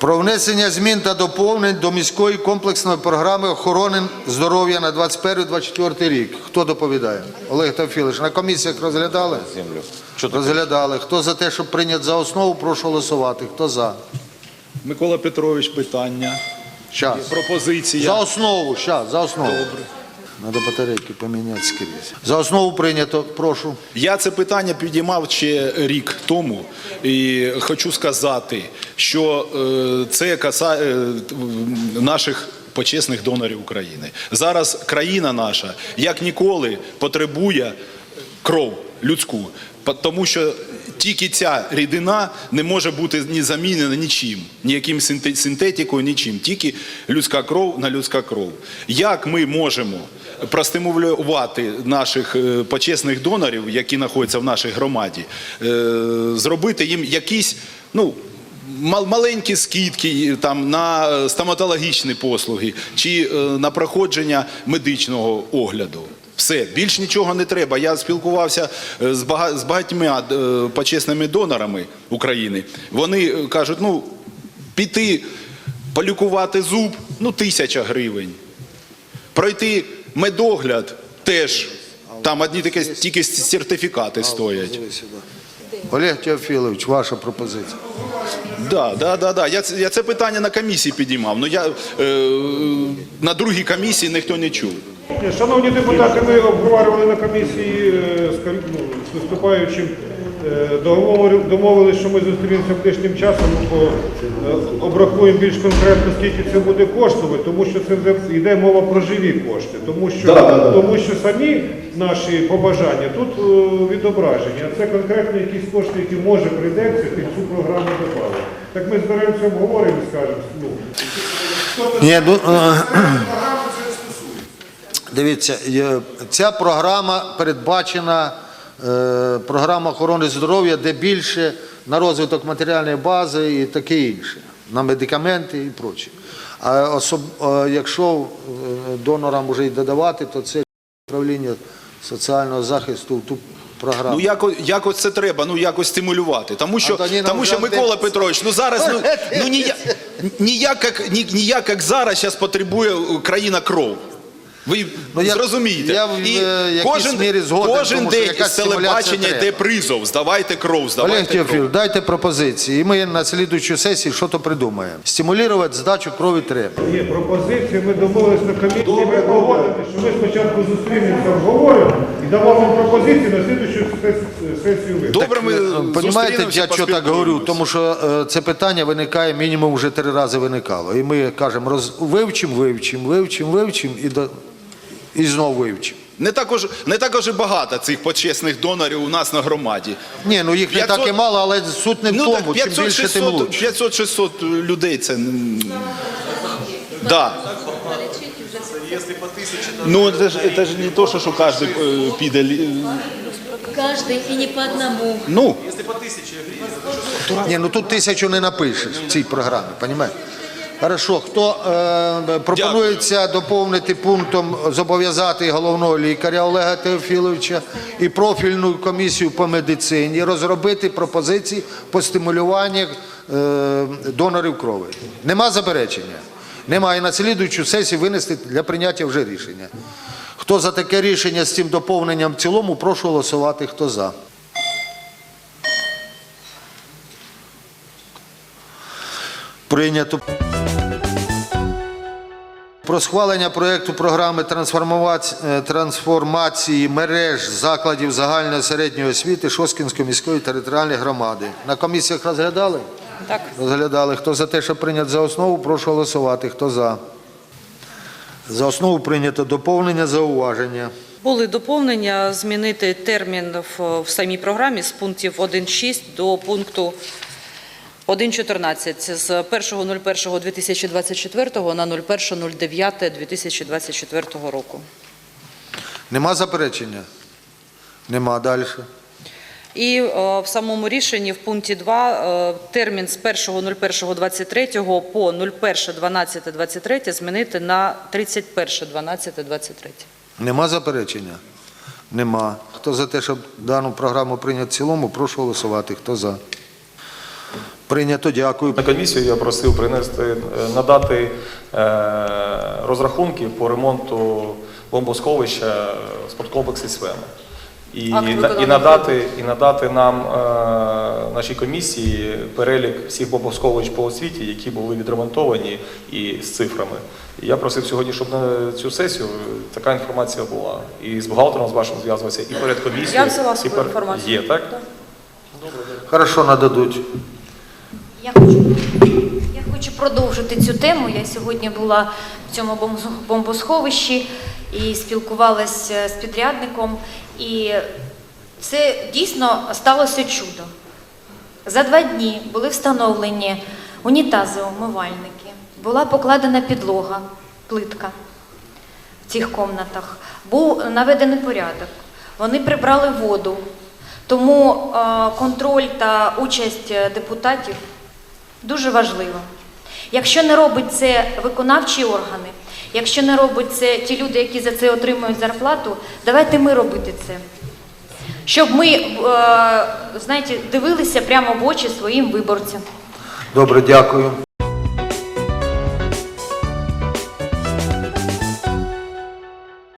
Про внесення змін та доповнень до міської комплексної програми охорони здоров'я на 21-24 рік. Хто доповідає? Олег Тавфілович, на комісіях розглядали? землю. Розглядали. Хто за те, щоб прийняти за основу, прошу голосувати. Хто за? Микола Петрович, питання. Щас. Пропозиція. За основу, щас, за основу. Добре. Треба батарейки поміняти скрізь. За основу прийнято, прошу. Я це питання підіймав ще рік тому, і хочу сказати, що е, це касає е, наших почесних донорів України. Зараз країна наша як ніколи потребує кров людську, тому що тільки ця рідина не може бути ні замінена нічим, ніяким синте- синтетикою, нічим, тільки людська кров на людська кров. Як ми можемо простимулювати наших е, почесних донорів, які знаходяться в нашій громаді, е, зробити їм якісь, ну. Маленькі скидки там на стоматологічні послуги чи е, на проходження медичного огляду. Все, більш нічого не треба. Я спілкувався е, з з багатьма е, почесними донорами України. Вони е, кажуть, ну піти полікувати зуб, ну тисяча гривень. Пройти медогляд теж. Там одні такі тільки сертифікати стоять. Олег Теофілович, ваша пропозиція. Да, да, да, да. Я, я це питання на комісії підіймав. Ну я е, на другій комісії ніхто не чув. Ні, Шановні депутати, ми обговорювали на комісії е, з ну, з виступаючим. е, договори- що ми зустрінемося ближчим часом, бо е, обрахуємо більш конкретно, скільки це буде коштувати, тому що це йде мова про живі кошти, тому що, тому що самі наші побажання тут відображені, а це конкретно якісь кошти, які може прийдеться під цю програму добавити. Так ми зберемося, обговоримо скажемо. Ну, Ні, ну, дивіться, ця програма передбачена, е, програма охорони здоров'я, де більше на розвиток матеріальної бази і таке інше, на медикаменти і проче. А особ, е, якщо е, донорам вже й додавати, то це управління соціального захисту в ту програму. Ну якось, якось це треба, ну якось стимулювати. Тому що, Антоніна тому що Микола де- Петрович, ну зараз ну, ну ніяк, ніяк, як, ні, ніяк як зараз зараз потребує країна кров. Ви Ну, я- зрозумієте? я в, І е, якійсь кожен, мірі згоден, кожен тому день якась з телебачення йде призов. Здавайте кров, здавайте Олег кров. Теофілович, дайте пропозиції, і ми на слідуючу сесію що то придумаємо. Стимулювати здачу крові треба. Є пропозиції, ми домовились на комісії, ми погодили, що ми спочатку зустрінемося, обговоримо і дамо вам пропозиції на слідчу сесію ви. Добре, ми Понимаєте, я що так говорю? Тому що е, це питання виникає мінімум вже три рази виникало. І ми кажемо, роз, вивчимо, вивчимо, вивчимо, вивчимо і, до, і знову вивчимо. Не також, не також і багато цих почесних донорів у нас на громаді. Ні, ну їх не так і мало, але суть не в Ну тому, так чим більше, тим лучше. 500-600 людей це. Да. Ну, це ж, це ж не то, що, що кожен е, піде. Каждый и не по одному. Ну, якщо по Ні, ну тут тисячу не напишеш в цій програмі, розумієте? Хорошо, хто е, пропонується доповнити пунктом зобов'язати головного лікаря Олега Теофіловича і профільну комісію по медицині розробити пропозиції по стимулюванню е, донорів крові. Нема заперечення? Немає. На слідуючу сесію винести для прийняття вже рішення. Хто за таке рішення з цим доповненням в цілому, прошу голосувати. Хто за? Прийнято. Про схвалення проєкту програми е, трансформації мереж закладів загальної середньої освіти Шоскінської міської територіальної громади. На комісіях розглядали? Так. Розглядали. Хто за те, щоб прийняти за основу, прошу голосувати. Хто за? За основу прийнято доповнення зауваження. Були доповнення змінити термін в самій програмі з пунктів 1.6 до пункту 1.14 з 1.01.2024 на 01.09.2024 року. Нема заперечення? Нема далі. І е, в самому рішенні в пункті 2 е, термін з 1.01.23 по 01.12.23 змінити на 31.12.23. Нема заперечення? Нема. Хто за те, щоб дану програму прийняти в цілому, прошу голосувати. Хто за? Прийнято, дякую. На комісію я просив принести, е, надати е, розрахунки по ремонту бомбосховища в спорткомплексі. І, і, надати, і надати нам, е, нашій комісії, перелік всіх бомбосховищ по освіті, які були відремонтовані і з цифрами. І я просив сьогодні, щоб на цю сесію така інформація була. І з бухгалтером з вашим зв'язувався, і перед комісією. Я взяла свою пер- інформацію. Є, так? Добре. Хорошо, нададуть. Я хочу, я хочу продовжити цю тему. Я сьогодні була в цьому бомб- бомбосховищі і спілкувалася з підрядником. І це дійсно сталося чудо. За два дні були встановлені унітази, умивальники, була покладена підлога, плитка в цих комнатах. Був наведений порядок. Вони прибрали воду. Тому е, контроль та участь е, депутатів дуже важливо. Якщо не робить це виконавчі органи, якщо не робить це ті люди, які за це отримують зарплату, давайте ми робити це. Щоб ми, е, знаєте, дивилися прямо в очі своїм виборцям. Добре, дякую.